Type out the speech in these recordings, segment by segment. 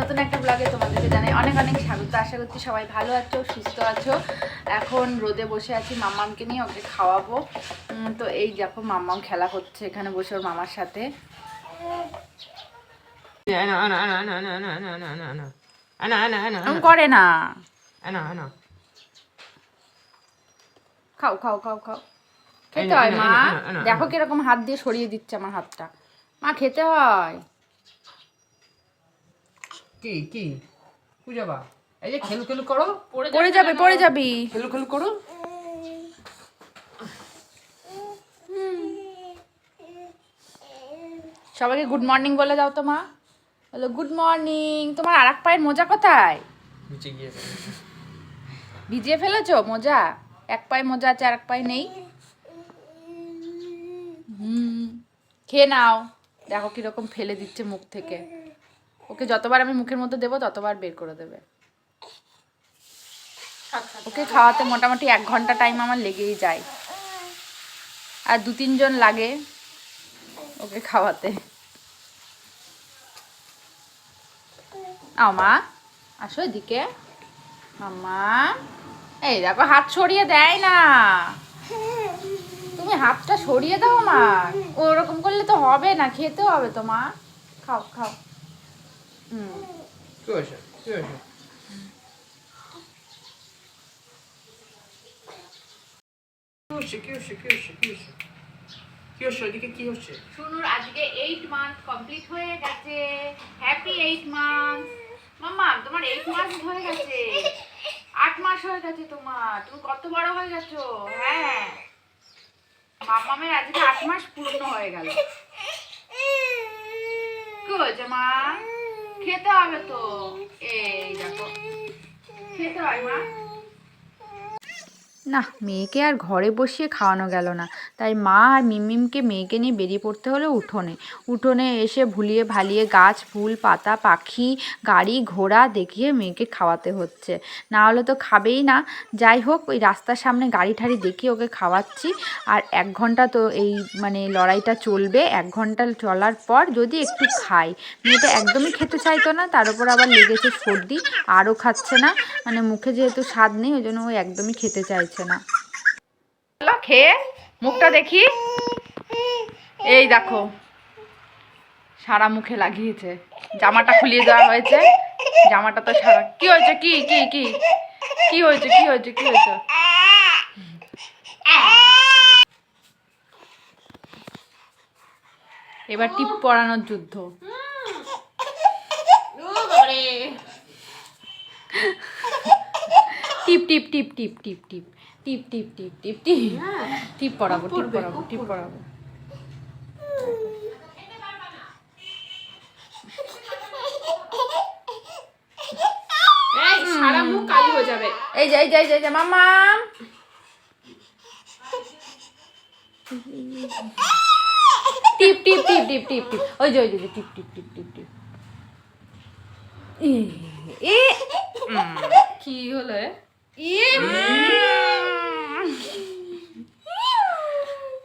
নতুন একটা ব্লগে তোমাদেরকে জানাই অনেক অনেক স্বাগত। আশা করছি সবাই ভালো আছো, সুস্থ আছো। এখন রোদে বসে আছি, মামামকে নিয়ে ওকে খাওয়াবো। তো এই দেখো মামাম খেলা হচ্ছে এখানে বসে ওর মামার সাথে। করে না। খাও খাও খাও খাও। খেতে হয়, মা। দেখো কীরকম হাত দিয়ে সরিয়ে দিচ্ছে আমার হাতটা। মা, খেতে হয়। কি কি? পূজাবা এই যে খেলু খেলু করো। পড়ে যাবে পড়ে যাবি। খেলু খেলু করো। সবাইকে গুড মর্নিং বলে দাও তো মা। বলো গুড মর্নিং তোমার আর এক পায়ের মোজা কোথায়? ভিজিয়ে ফেলেছো? মোজা? এক পায়ে মোজা আছে আর এক পায়ে নেই। হুম। খেয়ে নাও। দেখো কীরকম ফেলে দিচ্ছে মুখ থেকে। ওকে যতবার আমি মুখের মধ্যে দেবো, ততবার বের করে দেবে। ওকে খাওয়াতে মোটামুটি এক ঘণ্টা টাইম আমার লেগেই যায়। আর দু তিনজন লাগে ওকে খাওয়াতে। আও মা, আসো এদিকে। মাম্মা, এই দেখো হাত সরিয়ে দেয় না। তুমি হাতটা সরিয়ে দাও মা। ওরকম করলে তো হবে না খেতে হবে তো মা। খাও খাও। হুম আট মাস হয়ে গেছে তোমার। তুমি কত বড় হয়ে গেছো? হ্যাঁ। মাম্মামের আজকে আট মাস পূর্ণ হয়ে গেল। কি হয়েছে মা খেতে হবে তো। এই দেখো। খেতে হয় মা? না, মেয়েকে আর ঘরে বসিয়ে খাওয়ানো গেল না। তাই মা আর মিমমিমকে মেয়েকে নিয়ে বেরিয়ে পড়তে হলো উঠোনে। উঠোনে এসে ভুলিয়ে ভালিয়ে গাছ, ফুল, পাতা, পাখি, গাড়ি, ঘোড়া দেখিয়ে মেয়েকে খাওয়াতে হচ্ছে। না হলে তো খাবেই না। যাই হোক, ওই রাস্তার সামনে গাড়ি ঠাড়ি দেখিয়ে ওকে খাওয়াচ্ছি। আর এক ঘণ্টা তো এই মানে লড়াইটা চলবে। এক ঘণ্টা চলার পর যদি একটু খাই। মেয়েটা একদমই খেতে চাইতো না, তার উপর আবার লেগেছে সর্দি। আরও খাচ্ছে না। মানে মুখে যেহেতু স্বাদ নেই, ওই জন্য ও একদমই খেতে চাইছে না। খেয়ে মুখটা দেখি। এই দেখো, সারা মুখে লাগিয়েছে। জামাটা খুলিয়ে দেওয়া হয়েছে। জামাটা তো সারা কি হয়েছে? কি কি কি? কি হয়েছে? কি হয়েছে? কি হয়েছে? এবার টিপ পরানোর যুদ্ধ। টিপ টিপ টিপ টিপ টিপ টিপ। টিপ টিপ টিপ টিপ টিপ টিপ পরাবো টিপ পরাবো টিপ এই সারা মুখ কালি হয়ে যাবে এই যে এই যে এই যে, মামা টিপ টিপ টিপ টিপ টিপ টিপ ওই যে ওই যে টিপ টিপ টিপ টিপ টিপ এ কি হলো এ?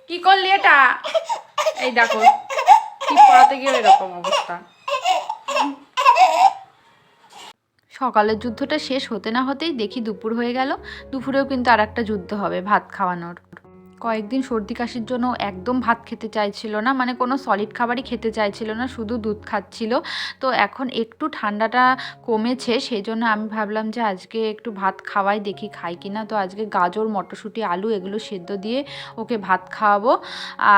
কি করলি এটা? এই দেখো, কি পড়াতে গিয়ে এরকম অবস্থা। সকালের যুদ্ধটা শেষ হতে না হতেই দেখি দুপুর হয়ে গেল। দুপুরেও কিন্তু আর একটা যুদ্ধ হবে, ভাত খাওয়ানোর। কয়েকদিন সর্দি কাশির জন্য একদম ভাত খেতে চাইছিল না মানে কোনো সলিড খাবারই খেতে চাইছিল না, শুধু দুধ খাচ্ছিল। তো এখন একটু ঠান্ডাটা কমেছে সেই জন্য আমি ভাবলাম যে আজকে একটু ভাত খাওয়াই, দেখি খাই কি না তো আজকে গাজর, মটরশুঁটি, আলু এগুলো সেদ্ধ দিয়ে ওকে ভাত খাওয়াবো।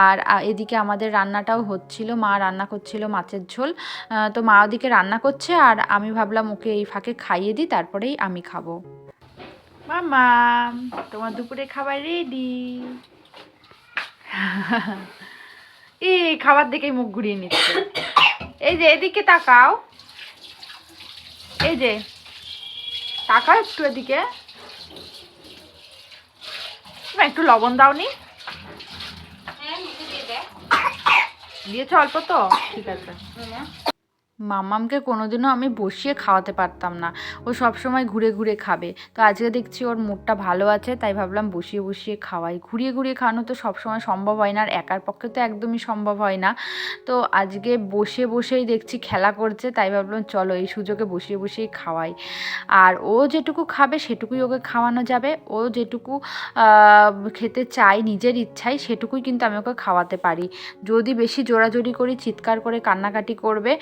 আর এদিকে আমাদের রান্নাটাও হচ্ছিল, মা রান্না করছিল মাছের ঝোল। তো মা ওদিকে রান্না করছে, আর আমি ভাবলাম ওকে এই ফাঁকে খাইয়ে দিই, তারপরেই আমি খাব। মামা তোমার দুপুরে খাবার রেডি এই খাবার দেখেই মুখ ঘুরিয়ে নিচ্ছে। এই যে এদিকে তাকাও। এই যে তাকাও একটু এদিকে। একটু লবণ দাওনি? দিয়েছ অল্প তো? ঠিক আছে। মামামকে কোনোদিনও আমি বসিয়ে খাওয়াতে পারতাম না। ও সব সময় ঘুরে ঘুরে খাবে। তো আজকে দেখছি ওর মুডটা ভালো আছে, তাই ভাবলাম বসিয়ে বসিয়ে খাওয়াই। ঘুরিয়ে ঘুরিয়ে খাওয়ানো তো সবসময় সম্ভব হয় না, আর একার পক্ষে তো একদমই সম্ভব হয় না। তো আজকে বসে বসেই দেখছি খেলা করছে, তাই ভাবলাম চলো এই সুযোগে বসিয়ে বসিয়ে খাওয়াই। আর ও যেটুকু খাবে সেটুকুই ওকে খাওয়ানো যাবে। ও যেটুকু খেতে চায়, নিজের ইচ্ছায় সেটুকুই কিন্তু আমি ওকে খাওয়াতে পারি। যদি বেশি জোরাজোরি করি, চিৎকার করে কান্নাকাটি করবে,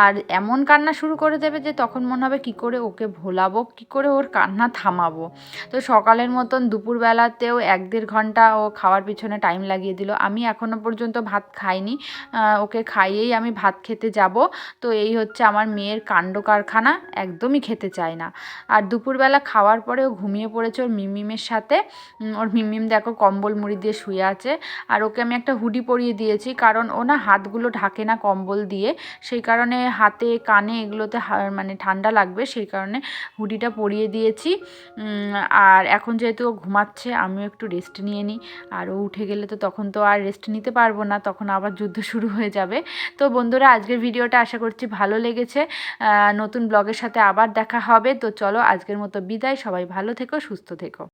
আর এমন কান্না শুরু করে দেবে যে তখন মনে হবে কি করে ওকে ভোলাবো, কি করে ওর কান্না থামাবো। তো সকালের মতন দুপুরবেলাতেও এক দেড় ঘণ্টা ও খাওয়ার পিছনে টাইম লাগিয়ে দিল। আমি এখনও পর্যন্ত ভাত খাইনি। ওকে খাইয়েই আমি ভাত খেতে যাব। তো এই হচ্ছে আমার মেয়ের কাণ্ড কারখানা। একদমই খেতে চায় না। আর দুপুরবেলা খাওয়ার পরে ও ঘুমিয়ে পড়েছে ওর মিমিমের সাথে। ওর মিমিম দেখো কম্বল মুড়ি দিয়ে শুয়ে আছে। আর ওকে আমি একটা হুডি পরিয়ে দিয়েছি। কারণ ও না হাতগুলো ঢাকে না কম্বল দিয়ে। সেই কারণে হাতে, কানে এগুলোতে মানে ঠান্ডা লাগবে, সেই কারণে হুডিটা পরিয়ে দিয়েছি। আর এখন যেহেতু ও ঘুমাচ্ছে, আমিও একটু রেস্ট নিয়ে নিই। আর ও উঠে গেলে তো তখন তো আর রেস্ট নিতে পারব না, তখন আবার যুদ্ধ শুরু হয়ে যাবে। তো বন্ধুরা, আজকের ভিডিওটা আশা করছি ভালো লেগেছে। নতুন ব্লগের সাথে আবার দেখা হবে। তো চলো, আজকের মতো বিদায়। সবাই ভালো থেকো, সুস্থ থেকো।